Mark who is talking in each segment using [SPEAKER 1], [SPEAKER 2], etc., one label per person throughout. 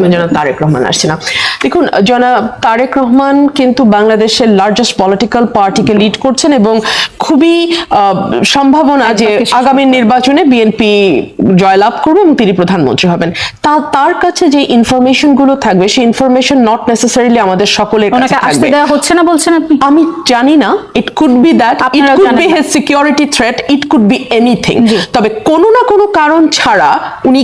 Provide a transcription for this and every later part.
[SPEAKER 1] আমি জনাব তারেক রহমান আসছি না দেখুন জনাব তারেক রহমান কিন্তু বাংলাদেশের লার্জেস্ট পলিটিক্যাল পার্টিকে লিড করছেন এবং খুবই সম্ভাবনা যে আগামী নির্বাচনে বিএনপি জয়লাভ করবে এবং তিনি প্রধানমন্ত্রী হবেন। তা তার কাছে যে ইনফরমেশনগুলো থাকবে সেই ইনফরমেশন নট নেসেসারিলি আমাদের সকলের কাছে থাকবে।
[SPEAKER 2] হচ্ছে না বলছেন আপনি?
[SPEAKER 1] আমি জানি না it could be that it could be his security threat it could be anything তবে কোনো না কোনো কারণ ছাড়া উনি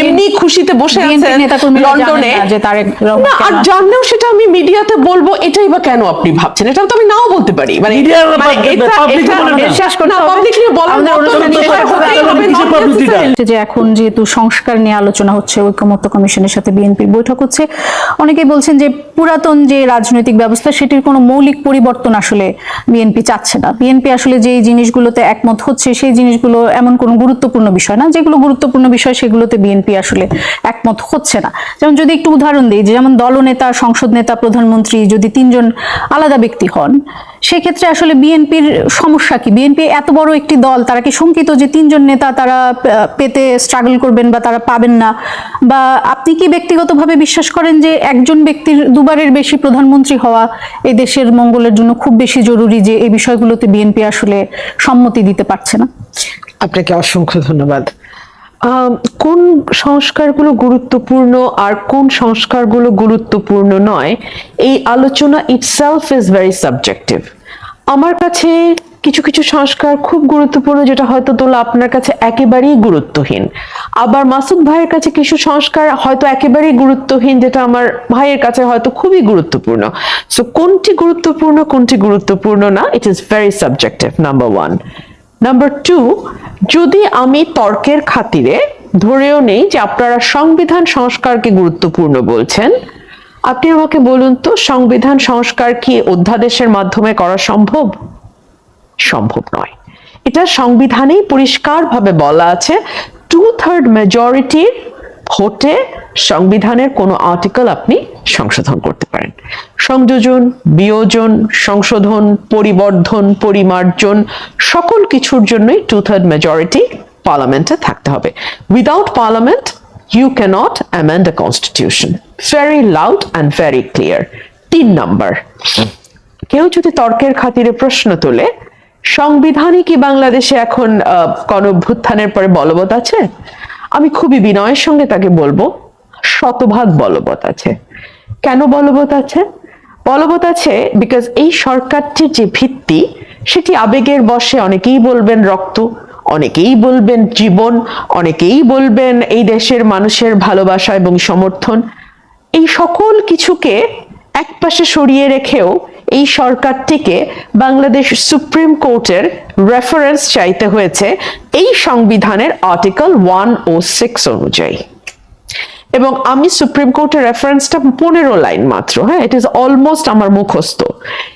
[SPEAKER 1] এমনি খুশিতে বসে আছেন লন্ডনে।
[SPEAKER 2] না যে তারেক রহমান
[SPEAKER 1] না আর জানলেও সেটা আমি মিডিয়াতে বলব এটাই বা কেন আপনি ভাবছেন? এটা তো আমি নাও বলতে পারি। মানে মানে।
[SPEAKER 2] যে এখন যেহেতু সংস্কার নিয়ে আলোচনা হচ্ছে ঐক্যমত্য কমিশনের সাথে বিএনপির বৈঠক হচ্ছে অনেকেই বলছেন যে পুরাতন যে রাজনৈতিক ব্যবস্থা সেটির কোনো মৌলিক পরিবর্তন আসলে বিএনপি চাচ্ছে না। বিএনপি আসলে যে জিনিসগুলোতে একমত হচ্ছে সেই জিনিসগুলো এমন কোনো গুরুত্বপূর্ণ বিষয় না যেগুলো গুরুত্বপূর্ণ বিষয় সেগুলোতে বিএনপি আসলে একমত হচ্ছে না। যেমন যদি একটু উদাহরণ দিই, যেমন দলনেতা, সংসদ নেতা, প্রধানমন্ত্রী যদি তিনজন আলাদা ব্যক্তি হন, সেক্ষেত্রে আসলে বিএনপির সমস্যা কি? বিএনপি এত বড় একটি দল, তারা কি শঙ্কিত যে তিনজন নেতা তারা পেতে স্ট্রাগল করবেন বা তারা পাবেন না? বা আপনি কি ব্যক্তিগতভাবে বিশ্বাস করেন যে একজন ব্যক্তির দুবারের বেশি প্রধানমন্ত্রী হওয়া এই দেশের মঙ্গলের জন্য খুব বেশি জরুরি যে এই বিষয়গুলোতে বিএনপি আসলে সম্মতি দিতে পারছে না?
[SPEAKER 1] আপনাকে অসংখ্য ধন্যবাদ। কোন সংস্কারগুলো গুরুত্বপূর্ণ আর কোন সংস্কারগুলো গুরুত্বপূর্ণ নয়? এই আলোচনা ইটসেলফ ইজ ভেরি সাবজেক্টিভ আমার কাছে কিছু কিছু সংস্কার খুব গুরুত্বপূর্ণ যেটা হয়তো তোলা আপনার কাছে একেবারেই গুরুত্বহীন। আবার মাসুদ ভাইয়ের কাছে কিছু সংস্কার হয়তো একেবারেই গুরুত্বহীন যেটা আমার ভাইয়ের কাছে হয়তো খুবই গুরুত্বপূর্ণ। সো কোনটি গুরুত্বপূর্ণ কোনটি গুরুত্বপূর্ণ না? It is very subjective number one number two যদি আমি তর্কের খাতিরে ধরেও নেই যে আপনারা সংবিধান সংস্কারকে গুরুত্বপূর্ণ বলছেন, আপনি আমাকে বলুন তো সংবিধান সংস্কার কি অধ্যাদেশের মাধ্যমে করা সম্ভব? সম্ভব নয়। এটা সংবিধানেই পরিষ্কারভাবে বলা আছে টু থার্ড মেজরিটির ভোটে সংবিধানের কোনো আর্টিকেল আপনি সংশোধন করতে পারেন। সংযোজন, বিয়োজন, সংশোধন, পরিবর্ধন, পরিমার্জন, সকল কিছুর জন্যই টু থার্ড মেজরিটি পার্লামেন্টে থাকতে হবে। Without parliament you cannot amend a constitution very loud and very clear তিন নাম্বার। কেউ যদি তর্কের খাতিরে প্রশ্ন তোলে সংবিধানই কি বাংলাদেশে এখন গণঅভ্যুত্থানের পরে বলবৎ আছে? আমি খুবই বিনয়ের সঙ্গে তাকে বলব, শতভাগ বলবৎ আছে। কেন বলবৎ আছে? বলবৎ আছে বিকজ এই সরকারটির যে ভিত্তি, সেটি আবেগের বশে অনেকেই বলবেন রক্ত, অনেকেই বলবেন জীবন, অনেকেই বলবেন এই দেশের মানুষের ভালোবাসা এবং সমর্থন। এই সকল কিছুকে একপাশে সরিয়ে রেখেও এই সরকারটিকে বাংলাদেশ সুপ্রিম কোর্টের রেফারেন্স চাইতে হয়েছে এই সংবিধানের আর্টিকেল ওয়ান ও সিক্স অনুযায়ী। এবং আমি সুপ্রিম কোর্টের রেফারেন্সটা পনেরো লাইন মাত্র হ্যাঁ? ইট ইজ অলমোস্ট আমার মুখস্থ।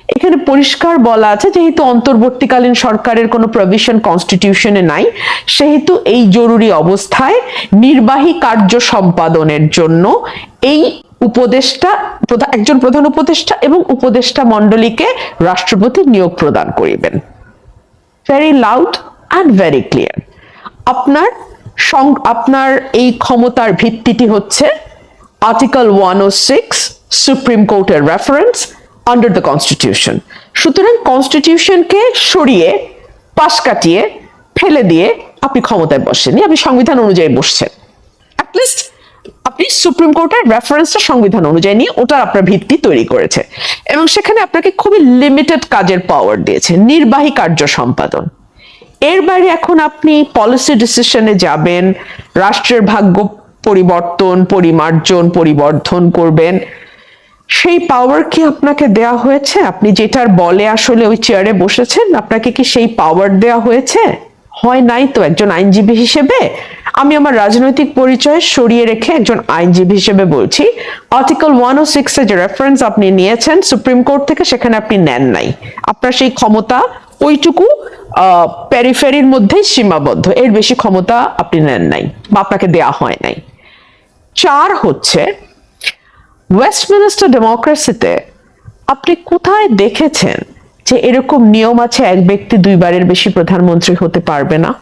[SPEAKER 1] এখানে পরিষ্কার বলা আছে, যেহেতু অন্তর্বর্তীকালীন সরকারের কোনো প্রভিশন কনস্টিটিউশনে নাই, সেহেতু এই জরুরি অবস্থায় নির্বাহী কার্য সম্পাদনের জন্য এই উপদেষ্টা প্রধা- একজন প্রধান উপদেষ্টা এবং উপদেষ্টা মণ্ডলীকে রাষ্ট্রপতি নিয়োগ প্রদান করিবেন। Very loud and very clear আপনার আপনার এই ক্ষমতার ভিত্তিটি হচ্ছে article one O six supreme কোর্টের রেফারেন্স আন্ডার দ্য কনস্টিটিউশন সুতরাং কনস্টিটিউশনকে সরিয়ে, পাশ কাটিয়ে, ফেলে দিয়ে আপনি ক্ষমতায় বসেনি আপনি সংবিধান অনুযায়ী বসছেন। অ্যাটলিস্ট আপনি সুপ্রিম কোর্টের রেফারেন্সটা সংবিধান অনুযায়ী নিয়ে ওটার আপনার ভিত্তি তৈরি করেছে। এবং সেখানে আপনাকে খুবই লিমিটেড কাজের পাওয়ার দিয়েছে, নির্বাহী কার্য সম্পাদন। এর বাইরে এখন আপনি পলিসি ডিসিশনে যাবেন, রাষ্ট্রের ভাগ্য পরিবর্তন, পরিমার্জন, পরিবর্ধন করবেন। সেই পাওয়ার কি আপনাকে দেয়া হয়েছে? আপনি যেটার বলে আসলে ওই চেয়ারে বসেছেন, আপনাকে কি সেই পাওয়ার দেয়া হয়েছে? হয় নাই তো একজন আইনজীবী হিসেবে? আমি আমার রাজনৈতিক পরিচয় সরিয়ে রেখে একজন আইনজীবী হিসেবে বলছি। আর্টিকেল ওয়ান ও সিক্স যে রেফারেন্স আপনি নিয়েছেন সুপ্রিম কোর্ট থেকে সেখানে আপনি নেন নাই। আপনার সেই ক্ষমতা ওইটুকু প্যারিফেরির মধ্যেই সীমাবদ্ধ। এর বেশি ক্ষমতা আপনি নেন নাই বা আপনাকে দেয়া হয় নাই। চার হচ্ছে ওয়েস্টমিনিস্টার ডেমোক্রেসিতে আপনি কোথায় দেখেছেন যে এরকম নিয়ম আছে, এক ব্যক্তি দুইবারের বেশি প্রধানমন্ত্রী হতে পারবে না।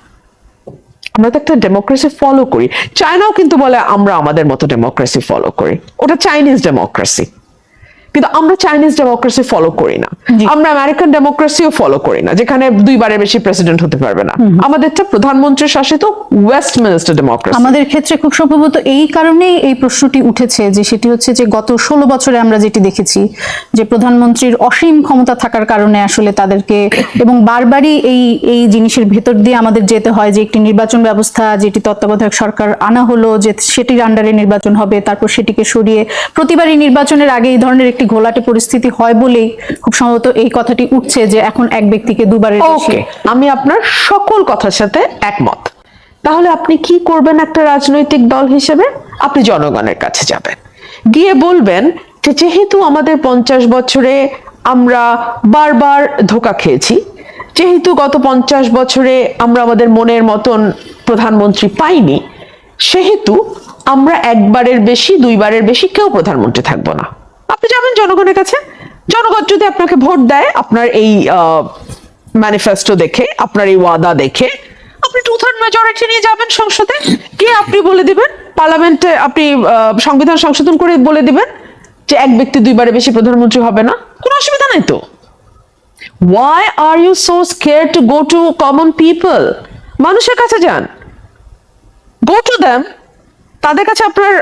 [SPEAKER 1] আমরা তো একটা ডেমোক্রেসি ফলো করি। চায়নাও কিন্তু বলে, আমরা আমাদের মতো ডেমোক্রেসি ফলো করি। ওটা চাইনিজ ডেমোক্রেসি কিন্তু আমরা চাইনিজ ডেমোক্রেসি ফলো করি না। আমরা আমেরিকান ডেমোক্রেসিও ফলো করি না যেখানে দুইবারের বেশি প্রেসিডেন্ট হতে পারবে না। আমাদেরটা প্রধানমন্ত্রী শাসিত ওয়েস্ট মিনিস্টার ডেমোক্রেসি
[SPEAKER 2] আমাদের ক্ষেত্রে খুব সম্ভবত এই কারণেই এই প্রশ্নটি উঠেছে যে সেটি হচ্ছে যে গত ষোলো বছরে আমরা যেটি দেখেছি যে প্রধানমন্ত্রীর অসীম ক্ষমতা থাকার কারণে আসলে তাদেরকে এবং বারবারই এই এই জিনিসের ভেতর দিয়ে আমাদের যেতে হয় যে একটি নির্বাচন ব্যবস্থা যেটি তত্ত্বাবধায়ক সরকার আনা হলো যে সেটির আন্ডারে নির্বাচন হবে তারপর সেটিকে সরিয়ে প্রতিবারই নির্বাচনের আগে এই ধরনের একটি ঘোলাটে পরিস্থিতি হয় বলেই খুব সম্ভবত এই কথাটি উঠছে যে এখন এক ব্যক্তিকে দুবারের
[SPEAKER 1] ওকে, আমি আপনার সকল কথার সাথে একমত। তাহলে আপনি কি করবেন একটা রাজনৈতিক দল হিসেবে? আপনি জনগণের কাছে যাবেন। গিয়ে বলবেন যে যেহেতু আমাদের পঞ্চাশ বছরে আমরা বারবার ধোকা খেয়েছি, যেহেতু গত পঞ্চাশ বছরে আমরা আমাদের মনের মতন প্রধানমন্ত্রী পাইনি, সেহেতু আমরা একবারের বেশি, দুইবারের বেশি কেউ প্রধানমন্ত্রী থাকব না। আপনি যাবেন জনগণের কাছে? জনগণ যদি আপনাকে ভোট দেয়, আপনার এই ম্যানিফেস্টো দেখে, আপনার এই ওয়াদা দেখে, আপনি টু থার্ড মেজরিটি নিয়ে যাবেন সংসদে। কে আপনি বলে দিবেন, পার্লামেন্টে আপনি সংবিধান সংশোধন করে বলে দিবেন যে এক ব্যক্তি দুইবারে বেশি প্রধানমন্ত্রী হবে না। কোনো অসুবিধা নাই তো? Why are you so scared to go to common people মানুষের কাছে যান। গো টু দ্যাম তাদের কাছে আপনার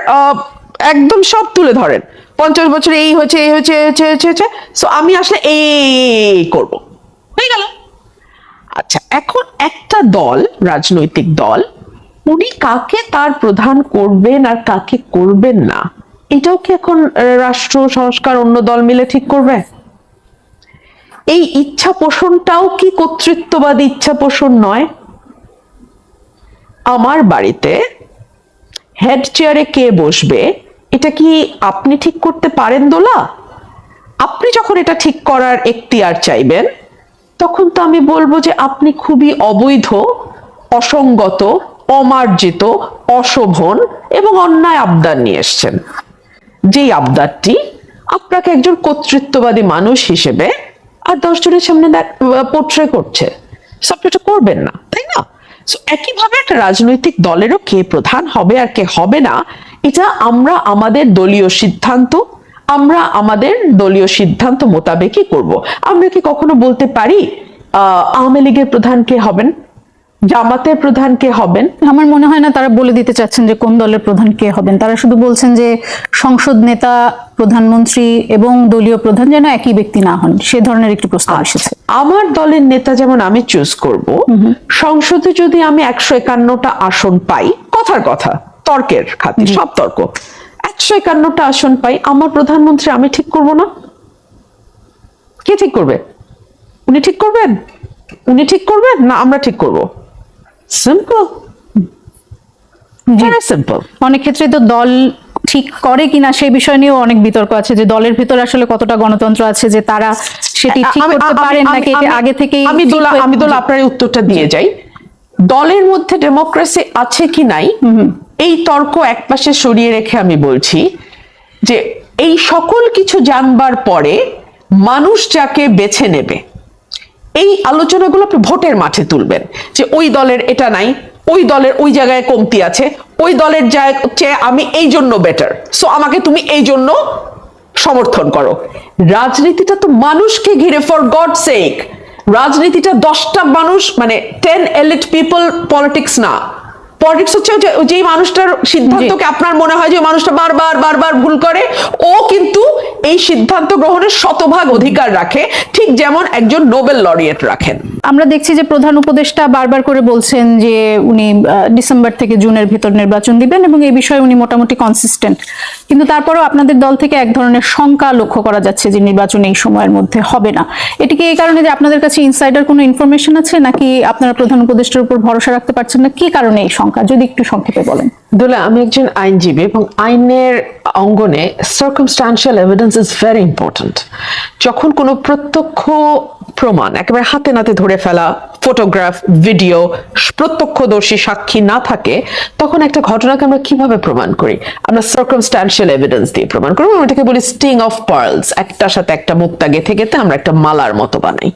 [SPEAKER 1] একদম সব তুলে ধরেন। পঞ্চাশ বছরে এই হয়েছে এই হয়েছে হয়েছে হয়েছে, হয়েছে সো আমি আসলে এই করব। হয়ে গেল। আচ্ছা এখন একটা দল রাজনৈতিক দল উনি কাকে তার প্রধান করবেন আর কাকে করবেন না এটাও কি এখন রাষ্ট্র সংস্কার অন্য দল মিলে ঠিক করবে? এই ইচ্ছা পোষণটাও কি কর্তৃত্ববাদ ইচ্ছা পোষণ নয়? আমার বাড়িতে হেড চেয়ারে কে বসবে? এটা কি আপনি ঠিক করতে পারেন দোলা? আপনি যখন এটা ঠিক করার এখতিয়ার চাইবেন, তখন তো আমি বলব যে আপনি খুবই অবৈধ, অসঙ্গত, অমার্জিত, অশোভন এবং অন্যায় আবদার নিয়ে এসছেন। যেই আবদারটি আপনাকে একজন কর্তৃত্ববাদী মানুষ হিসেবে আর দশজনের সামনে পোট্রে করছে। এটা করবেন না, তাই না? একইভাবে একটা রাজনৈতিক দলেরও কে প্রধান হবে আর কে হবে না এটা আমরা আমাদের দলীয় সিদ্ধান্ত আমরা আমাদের দলীয় সিদ্ধান্ত মোতাবেকই করব। আমরা কি কখনো বলতে পারি আহ, আওয়ামী লীগের প্রধান কে হবেন? জামাতের প্রধান কে হবেন?
[SPEAKER 2] আমার মনে হয় না তারা বলে দিতে চাচ্ছেন যে কোন দলের প্রধান কে হবেন। তারা শুধু বলছেন যে সংসদ নেতা প্রধানমন্ত্রী এবং দলীয় প্রধান যেন একই ব্যক্তি না হন। সে ধরনের একটি প্রস্তাব এসেছে।
[SPEAKER 1] আমার দলের নেতা যেমন আমি চুজ করব সংসদে যদি আমি একশো একান্নটা আসন পাই কথার কথা তর্কের খাতির সব তর্ক। একশো একান্নটা আসন পাই। আমার প্রধানমন্ত্রী আমি ঠিক করব না? কে ঠিক করবে? উনি ঠিক করবেন? উনি ঠিক করবেন? না আমরা ঠিক করব। সিম্পল সিম্পল
[SPEAKER 2] অনেক ক্ষেত্রে তো দল ঠিক করে কিনা সেই বিষয় নিয়েও অনেক বিতর্ক আছে যে দলের ভিতরে আসলে কতটা গণতন্ত্র আছে যে তারা সেটি ঠিক করতে পারেন নাকি আগে থেকেই
[SPEAKER 1] আমি দোলা আমি দোলা আপনার উত্তরটা দিয়ে যাই। দলের মধ্যে ডেমোক্রেসি আছে কি নাই? এই তর্ক একপাশে সরিয়ে রেখে আমি বলছি যে এই সকল কিছু জানবার পরে মানুষ যাকে বেছে নেবে, এই আলোচনাগুলো আপনি ভোটের মাঠে তুলবেন যে ওই দলের এটা নাই, ওই দলের ওই জায়গায় কমতি আছে, ওই দলের চেয়ে আমি এই জন্য বেটার সো আমাকে তুমি এই জন্য সমর্থন করো। রাজনীতিটা তো মানুষকে ঘিরে ফর গড সেক রাজনীতিটা দশটা মানুষ মানে টেন এলিট পিপল পলিটিক্স না পলিটিক্স হচ্ছে যে মানুষটার সিদ্ধান্তকে আপনার মনে হয় যে মানুষটা বারবার বারবার ভুল করে ও কিন্তু এই সিদ্ধান্ত গ্রহণের শতভাগ অধিকার রাখে ঠিক যেমন একজন নোবেল লরিয়েট রাখেন।
[SPEAKER 2] আমরা দেখছি যে প্রধান উপদেষ্টা বারবার করে বলছেন যে উনি ডিসেম্বর থেকে জুনের ভিতর নির্বাচন দিবেন এবং এই বিষয়ে উনি মোটামুটি কনসিস্টেন্ট কিন্তু তারপরেও আপনাদের দল থেকে এক ধরনের শঙ্কা লক্ষ্য করা যাচ্ছে যে নির্বাচন এই সময়ের মধ্যে হবে না। এটি কি এই কারণে যে আপনাদের কাছে ইনসাইডার কোনো ইনফরমেশন আছে নাকি আপনারা প্রধান উপদেষ্টার উপর ভরসা রাখতে পারছেন না? কি কারণে এই শঙ্কা? যদি একটু সংক্ষেপে বলেন।
[SPEAKER 1] দোলা, আমি একজন আইনজীবী এবং আইনের অঙ্গনে circumstantial evidence is very important যখন কোনো প্রত্যক্ষ প্রমাণ, একেবারে হাতে নাতে ধরে ফেলা ফটোগ্রাফ ভিডিও প্রত্যক্ষদর্শী সাক্ষী না থাকে, তখন একটা ঘটনাকে আমরা কীভাবে প্রমাণ করি? আমরা সার্কামস্টান্সিয়াল এভিডেন্স দিয়ে প্রমাণ করি আমরা এটাকে বলি স্টিং অফ পার্লস একটার সাথে একটা মুক্তা গেথে গেথে আমরা একটা মালার মতো বানাই।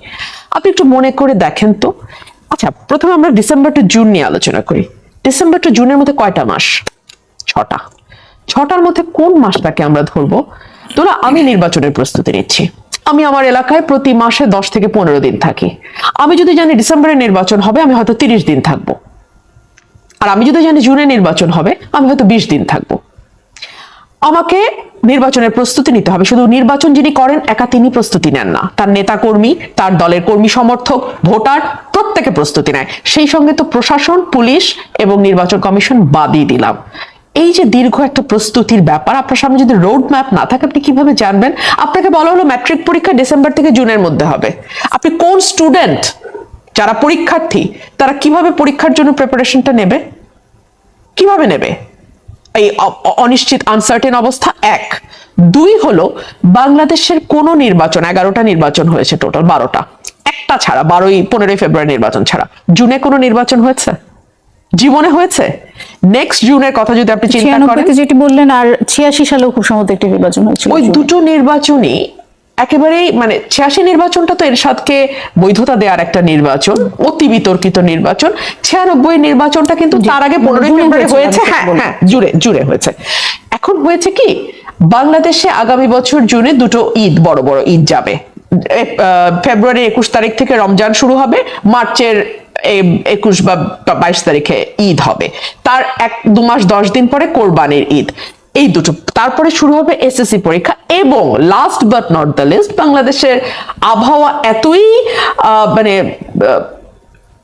[SPEAKER 1] আপনি একটু মনে করে দেখেন তো। আচ্ছা প্রথমে আমরা ডিসেম্বর টু জুন নিয়ে আলোচনা করি। ডিসেম্বর টু জুনের মধ্যে কয়টা মাস? ছটা। ছটার মধ্যে কোন মাসটাকে আমরা ধরবো? তোরা আমি নির্বাচনের প্রস্তুতি নিচ্ছি। আমি আমার এলাকায় প্রতি মাসে দশ থেকে পনেরো দিন থাকি। আমি যদি জানি ডিসেম্বরের নির্বাচন হবে, আমি হয়তো তিরিশ দিন থাকব। আর আমি যদি জানি জুনে নির্বাচন হবে, আমি হয়তো বিশ দিন থাকব। আমাকে নির্বাচনের প্রস্তুতি নিতে হবে। শুধু নির্বাচন যিনি করেন, একা তিনি প্রস্তুতি নেন না। তার নেতা কর্মী, তার দলের কর্মী সমর্থক, ভোটার, প্রত্যেকে প্রস্তুতি নেয়। সেই সঙ্গে তো প্রশাসন, পুলিশ এবং নির্বাচন কমিশন বাদই দিলাম। এই যে দীর্ঘ একটা প্রস্তুতির ব্যাপার, আপনার সামনে যদি রোড ম্যাপ না থাকে, আপনি কীভাবে জানবেন? আপনাকে বলা হলো ম্যাট্রিক পরীক্ষা ডিসেম্বর থেকে জুনের মধ্যে হবে। আপনি কোন স্টুডেন্ট যারা পরীক্ষার্থী, তারা কীভাবে পরীক্ষার জন্য প্রিপারেশনটা নেবে? কীভাবে নেবে? এই অনিশ্চিত আনসার্টেন অবস্থা এক। দুই হলো বাংলাদেশের কোন নির্বাচন এগারোটা নির্বাচন হয়েছে টোটাল বারোটা। একটা ছাড়া বারোই পনেরোই ফেব্রুয়ারি নির্বাচন ছাড়া। জুনে কোনো নির্বাচন হয়েছে? জীবনে হয়েছে? নেক্সট জুনের কথা যদি আপনি চিন্তা করেন
[SPEAKER 2] যেটি বললেন আর ছিয়াশি সালেও খুব সম্ভবত একটি নির্বাচন হয়েছে
[SPEAKER 1] ওই দুটো নির্বাচনই একেবারেই মানে ছিয়াশি নির্বাচনটা তো এরশাদকে বৈধতা দেওয়ার একটা নির্বাচন অতি বিতর্কিত নির্বাচন। ছিয়ানব্বই নির্বাচনটা কিন্তু তার আগে পনেরোই ফেব্রুয়ারি হয়েছে হ্যাঁ হ্যাঁ জুড়ে জুড়ে হয়েছে। এখন হয়েছে কি বাংলাদেশে আগামী বছর জুনে দুটো ঈদ বড় বড় ঈদ যাবে। ফেব্রুয়ারি একুশ তারিখ থেকে রমজান শুরু হবে মার্চের একুশ বা বা বাইশ তারিখে ঈদ হবে। তার এক দু মাস দশ দিন পরে কোরবানির ঈদ। এই দুটো। তারপরে শুরু হবে এসএসসি পরীক্ষা এবং last but not the least বাংলাদেশের আবহাওয়া এতই আহ, মানে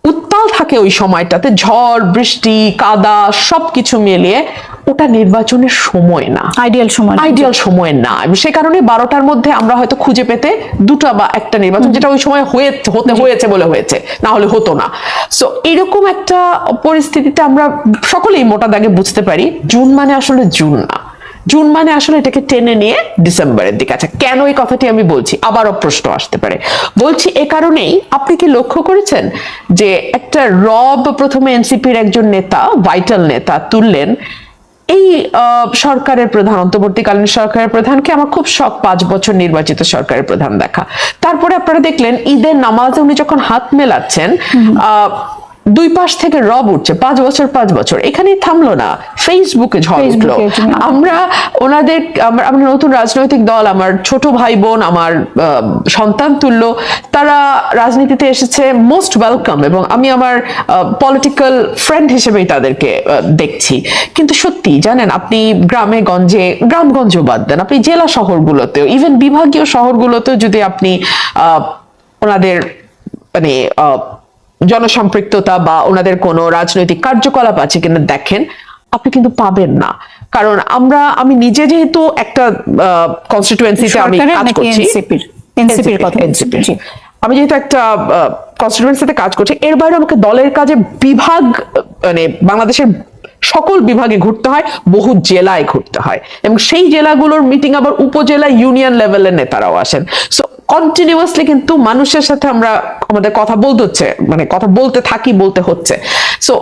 [SPEAKER 1] উত্তাল থাকে ওই সময়টাতে। ঝড় বৃষ্টি কাদা সবকিছু মিলিয়ে ওটা নির্বাচনের সময় না।
[SPEAKER 2] আইডিয়াল সময় না।
[SPEAKER 1] আইডিয়াল সময় না। সে কারণে বারোটার মধ্যে আমরা হয়তো খুঁজে পেতে দুটো বা একটা নির্বাচন যেটা ওই সময় হয়ে হতে হয়েছে বলে হয়েছে না হলে হতো না। সো এরকম একটা পরিস্থিতিতে আমরা সকলেই মোটা দাগে বুঝতে পারি জুন মানে আসলে জুন না। জুন মানে আসলে এটাকে টেনে নিয়ে ডিসেম্বরের দিকে আচ্ছা কেন এই কথাটি আমি বলছি? আবারও প্রশ্ন আসতে পারে। বলছি এ কারণেই আপনি কি লক্ষ্য করেছেন যে একটা রব প্রথমে এনসিপির একজন নেতা ভাইটাল নেতা তুললেন এই সরকারের প্রধান অন্তর্বর্তীকালীন সরকারের প্রধানকে আমার খুব শখ পাঁচ বছর নির্বাচিত সরকারের প্রধান দেখা। তারপরে আপনারা দেখলেন ঈদের নামাজে উনি যখন হাত মেলাচ্ছেন আহ, দুই পাশ থেকে রব উঠছে পাঁচ বছর পাঁচ বছর। এখানেই থামলো না ফেসবুকে ঝড় উঠল। আমরা ওনাদের আমরা নতুন রাজনৈতিক দল আমার ছোট ভাই বোন আমার সন্তান তুল্য তারা রাজনীতিতে এসেছে মোস্ট ওয়েলকাম এবং আমি আমার পলিটিক্যাল ফ্রেন্ড হিসেবেই তাদেরকে দেখছি। কিন্তু সত্যি জানেন আপনি গ্রামে গঞ্জে গ্রামগঞ্জও বাদ দেন আপনি জেলা শহরগুলোতেও ইভেন বিভাগীয় শহরগুলোতেও যদি আপনি আহ, ওনাদের মানে আহ, জনসম্পৃক্ততা বা ওনাদের কোনো রাজনৈতিক কার্যকলাপ আছে কিনা দেখেন আপনি কিন্তু পাবেন না। কারণ আমরা আমি নিজে যেহেতু একটা কনস্টিটুয়েন্সিতে আমি কাজ করছি।
[SPEAKER 2] এনসিপির কথা
[SPEAKER 1] আমি যেহেতু একটা কনস্টিটুয়েন্সিতে কাজ করছি এর বাইরে আমাকে দলের কাজে বিভাগ মানে বাংলাদেশের সকল বিভাগে ঘুরতে হয় বহু জেলায় ঘুরতে হয়। এবং সেই জেলাগুলোর মিটিং আবার উপজেলা ইউনিয়ন লেভেলের নেতারাও আসেন। সো কন্টিনিউয়াসলি কিন্তু মানুষের সাথে আমরা আমাদের কথা বলতে হচ্ছে মানে কথা বলতে থাকি, বলতে হচ্ছে। সো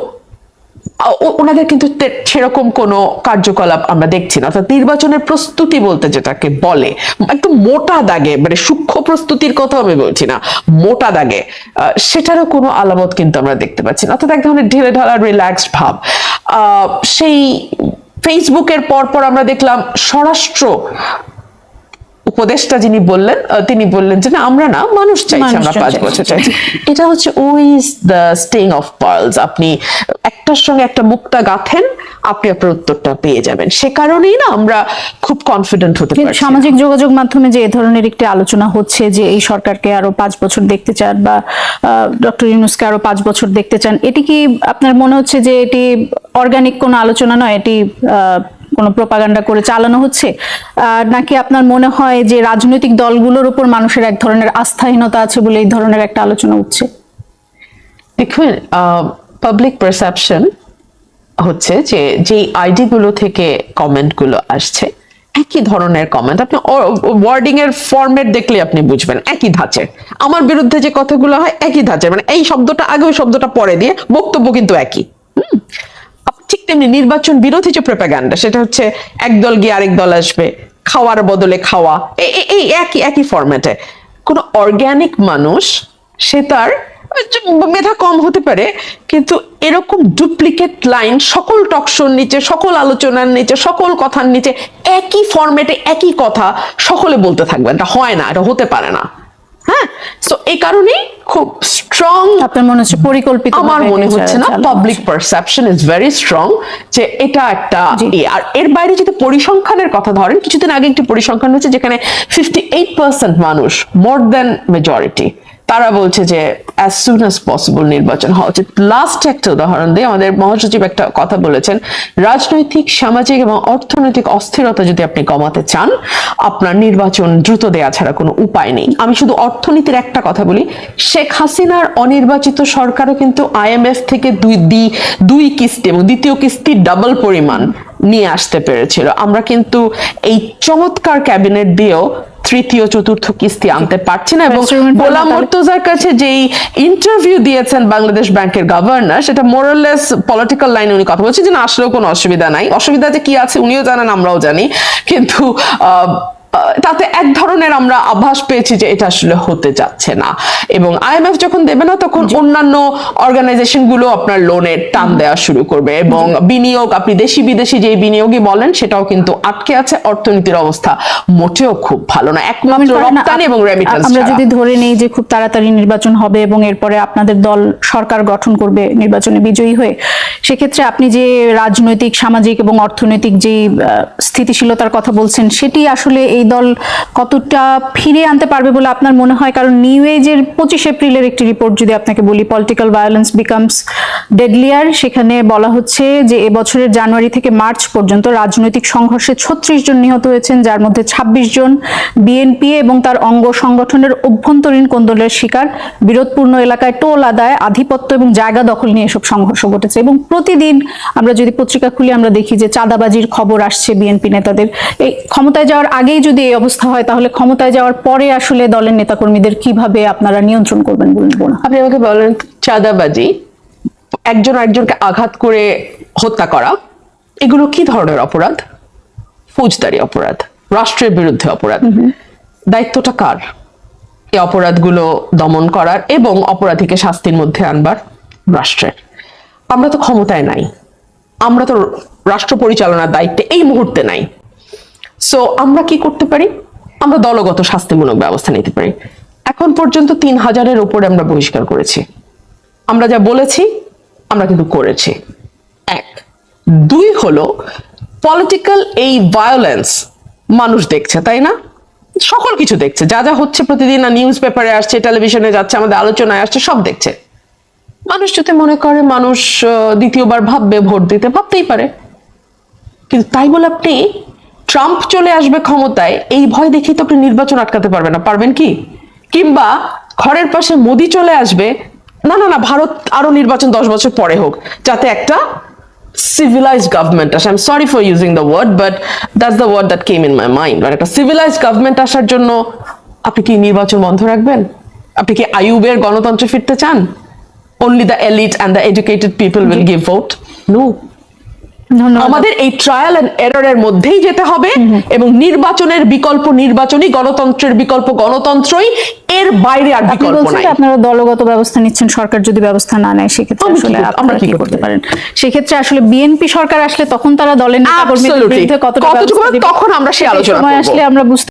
[SPEAKER 1] ওনাদের কিন্তু সেরকম কোনো কার্যকলাপ আমরা দেখছি না। অর্থাৎ নির্বাচনের প্রস্তুতি বলতে যেটাকে বলে, একদম মোটা দাগে মানে সূক্ষ্ম প্রস্তুতির কথা আমি বলছি না, মোটা দাগে সেটারও কোনো আলামত কিন্তু আমরা দেখতে পাচ্ছি না। অর্থাৎ এক ধরনের ঢেলে ঢালা রিল্যাক্সড ভাব। সেই ফেসবুকের পর পর আমরা দেখলাম স্বরাষ্ট্র উপদেষ্টা যিনি বললেন তিনি বললেন যে না আমরা না মানুষ চাইছি আমরা পাঁচ। বছর চাইছি। এটা হচ্ছে ওইজ দ্য স্টিং অফ পার্লস আপনি একটার সঙ্গে একটা মুক্তা গাঁথেন আপনি আপনার উত্তরটা পেয়ে যাবেন। সে কারণেই না আমরা খুব কনফিডেন্ট হতে
[SPEAKER 2] কিন্তু
[SPEAKER 1] পারছি।
[SPEAKER 2] সামাজিক যোগাযোগ মাধ্যমে যে এ ধরনের একটি আলোচনা হচ্ছে যে এই সরকারকে আরও পাঁচ বছর দেখতে চান বা ডক্টর ইউনুসকে আরও পাঁচ বছর দেখতে চান এটি কি আপনার মনে হচ্ছে যে এটি অর্গানিক কোনো আলোচনা নয়? এটি আহ, কোনো প্রপাগান্ডা করে চালানো হচ্ছে? নাকি আপনার মনে হয় যে রাজনৈতিক দলগুলোর উপর মানুষের এক ধরনের আস্থাহীনতা আছে বলে এই ধরনের একটা আলোচনা উঠছে
[SPEAKER 1] দেখুন পাবলিক পারসেপশন হচ্ছে যে যে আইডি গুলো থেকে কমেন্টগুলো আসছে, একই ধরনের কমেন্ট আপনি ওয়ার্ডিং এর ফরম্যাট দেখলে আপনি বুঝবেন, একই ধাঁচের। আমার বিরুদ্ধে যে কথাগুলো হয়, একই ধাঁচের মানে এই শব্দটা আগে, ওই শব্দটা পরে দিয়ে বক্তব্য কিন্তু একই। ঠিক তেমনি নির্বাচন বিরোধী যে প্রোপাগান্ডা সেটা হচ্ছে এক দল গিয়ে আরেক দল আসবে, খাওয়ার বদলে খাওয়া। এই একই একই ফরম্যাটে কোনো অর্গ্যানিক মানুষ, সে তার মেধা কম হতে পারে, কিন্তু এরকম ডুপ্লিকেট লাইন সকল টকশোর নিচে, সকল আলোচনার নিচে, সকল কথার নিচে, একই ফরম্যাটে একই কথা সকলে বলতে থাকবেন এটা হয় না, এটা হতে পারে না। হ্যাঁ? তো এই কারণেই খুব স্ট্রং
[SPEAKER 2] আপনার মনে হচ্ছে পরিকল্পিত
[SPEAKER 1] আমার মনে হচ্ছে না public perception is very strong যে এটা একটা। আর এর বাইরে যদি পরিসংখ্যানের কথা ধরেন কিছুদিন আগে একটি পরিসংখ্যান হয়েছে যেখানে ফিফটি এইট পার্সেন্ট মানুষ মোর দেন মেজরিটি তারা বলছে যে অ্যাজ সুন অ্যাজ পসিবল নির্বাচন হওয়া উচিত। লাস্ট একটা উদাহরণ দিয়ে আমাদের মহাসচিব একটা কথা বলেছেন। রাজনৈতিক, সামাজিক এবং অর্থনৈতিক অস্থিরতা যদি আপনি কমাতে চান, আপনার নির্বাচন দ্রুত দেয়া ছাড়া কোনো উপায় নেই। আমি শুধু অর্থনীতির একটা কথা বলি। শেখ হাসিনার অনির্বাচিত সরকারও কিন্তু আইএমএফ থেকে দুই দি- দুই কিস্তি এবং দ্বিতীয় কিস্তি ডাবল পরিমাণ নিয়ে আসতে পেরেছিল। আমরা কিন্তু এই চমৎকার ক্যাবিনেট দিয়েও তৃতীয় চতুর্থ কিস্তি আনতে পারছি না এবং. গোলাম মুর্তজার কাছে যেই ইন্টারভিউ দিয়েছেন বাংলাদেশ ব্যাংকের গভর্নর সেটা মোরালেস পলিটিক্যাল লাইনে উনি কথা বলছেন যে না আসলেও কোনো অসুবিধা নাই অসুবিধা যে কি আছে উনিও জানেন আমরাও জানি কিন্তু তাতে এক ধরনের আমরা আভাস পেয়েছি যে এটা আসলে হতে যাচ্ছে না। এবং আইএমএফ যখন দেবে না তখন অন্যান্য অর্গানাইজেশনগুলো আপনার লোনের টান দেওয়া শুরু করবে। এবং বিনিয়োগ আপনি দেশি বিদেশি যে বিনিয়োগই বলেন সেটাও কিন্তু আটকে আছে। অর্থনীতির অবস্থা মোটেও খুব ভালো না। একমাত্র রপ্তানি এবং রেমিটেন্স
[SPEAKER 2] আমরা যদি ধরে নেই যে খুব তাড়াতাড়ি নির্বাচন হবে এবং এরপরে আপনাদের দল সরকার গঠন করবে নির্বাচনে বিজয়ী হয়ে সেক্ষেত্রে আপনি যে রাজনৈতিক সামাজিক এবং অর্থনৈতিক যে স্থিতিশীলতার কথা বলছেন সেটি আসলে এই দল কতটা ফিরে আনতে পারবে বলে আপনার মনে হয়? কারণ নিউ এজের পঁচিশ এপ্রিলের একটি রিপোর্ট যদি আপনাকে বলি পলিটিক্যাল ভায়োলেন্স বিকামস ডেডলিয়ার সেখানে বলা হচ্ছে যে এবছরের জানুয়ারি থেকে মার্চ পর্যন্ত রাজনৈতিক সংঘর্ষে ছত্রিশ জন নিহত হয়েছেন, যার মধ্যে ছাব্বিশ জন বিএনপি এবং তার অঙ্গ সংগঠনের অভ্যন্তরীণ কোন্দলের শিকার। বিরোধপূর্ণ এলাকায় টোল আদায়, আধিপত্য এবং জায়গা দখল নিয়ে এসব সংঘর্ষ ঘটেছে এবং প্রতিদিন আমরা যদি পত্রিকা খুলি, আমরা দেখি যে চাঁদাবাজির খবর আসছে বিএনপি নেতাদের। এই ক্ষমতায় যাওয়ার আগেই যদি এই অবস্থা হয় তাহলে ক্ষমতায় যাওয়ার পরে আসলে দলের নেতাকর্মীদের কীভাবে আপনারা নিয়ন্ত্রণ করবেন বলব না
[SPEAKER 1] আপনি আমাকে বলেন চাঁদাবাজি একজন একজনকে আঘাত করে হত্যা করা এগুলো কি ধরনের অপরাধ? ফৌজদারি অপরাধ রাষ্ট্রের বিরুদ্ধে অপরাধ। দায়িত্বটা কার? এই অপরাধগুলো দমন করার এবং অপরাধীকে শাস্তির মধ্যে আনবার রাষ্ট্রের। আমরা তো ক্ষমতায় নাই। আমরা তো রাষ্ট্র পরিচালনার দায়িত্বে এই মুহূর্তে নাই। সো আমরা কি করতে পারি? আমরা দলগত শাস্তিমূলক ব্যবস্থা নিতে পারি। এখন পর্যন্ত তিন হাজারের উপরে আমরা বহিষ্কার করেছি। আমরা যা বলেছি, আমরা কিন্তু করেছি। এক। দুই হলো পলিটিক্যাল এই ভায়োলেন্স মানুষ দেখছে, তাই না? সকল কিছু দেখছে। যা যা হচ্ছে প্রতিদিন নিউজ পেপারে আসছে টেলিভিশনে যাচ্ছে, আমাদের আলোচনায় আসছে, সব দেখছে। মানুষ যদি মনে করে, মানুষ দ্বিতীয়বার ভাববে, ভোট দিতে, ভাবতেই পারে। কিন্তু তাই বলে আপনি ট্রাম্প চলে আসবে ক্ষমতায় এই ভয় দেখেই তো আপনি নির্বাচন আটকাতে পারবেন না। পারবেন কি? কিংবা ঘরের পাশে মোদি চলে আসবে না না না ভারত আরও নির্বাচন দশ বছর পরে হোক যাতে একটা civilized government আসে। I am sorry for using the word but that's the word that came in my mind মানে একটা civilized গভর্নমেন্ট আসার জন্য আপনি কি নির্বাচন বন্ধ রাখবেন? আপনি কি আইয়ুবের গণতন্ত্রে ফিরতে চান? Only the elite and the educated people will give vote? No
[SPEAKER 2] ধন্যবাদ
[SPEAKER 1] আমাদের এই ট্রায়াল এন্ড এররের মধ্যেই যেতে হবে এবং নির্বাচনের বিকল্প নির্বাচনই গণতন্ত্রের বিকল্প গণতন্ত্রই এর বাইরে আর বিকল্প নাই।
[SPEAKER 2] আপনারা দলগত ব্যবস্থা নিচ্ছেন সরকার যদি ব্যবস্থা না নেয় সেক্ষেত্রে আসলে
[SPEAKER 1] আমরা কি করতে
[SPEAKER 2] পারেন? সেক্ষেত্রে আসলে বিএনপি সরকার আসলে তখন তারা দলের নেতা
[SPEAKER 1] কর্মীদের
[SPEAKER 2] বিরুদ্ধে
[SPEAKER 1] কতটুকু তখন আমরা সেই আলোচনা।
[SPEAKER 2] আসলে আমরা বুঝতে